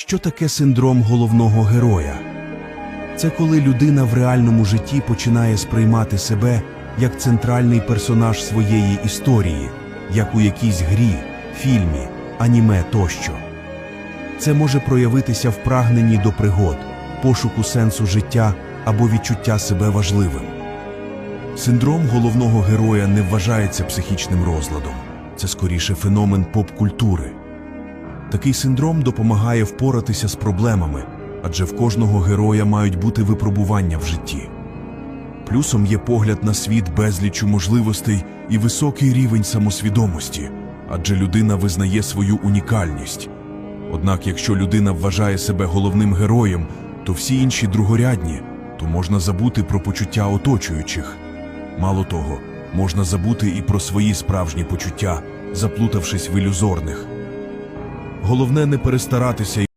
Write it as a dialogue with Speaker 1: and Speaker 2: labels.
Speaker 1: Що таке синдром головного героя? Це коли людина в реальному житті починає сприймати себе як центральний персонаж своєї історії, як у якійсь грі, фільмі, аніме тощо. Це може проявитися в прагненні до пригод, пошуку сенсу життя або відчуття себе важливим. Синдром головного героя не вважається психічним розладом, це скоріше феномен поп-культури. Такий синдром допомагає впоратися з проблемами, адже в кожного героя мають бути випробування в житті. Плюсом є погляд на світ безлічу можливостей і високий рівень самосвідомості, адже людина визнає свою унікальність. Однак, якщо людина вважає себе головним героєм, то всі інші другорядні, то можна забути про почуття оточуючих. Мало того, можна забути і про свої справжні почуття, заплутавшись в ілюзорних. Головне не перестаратися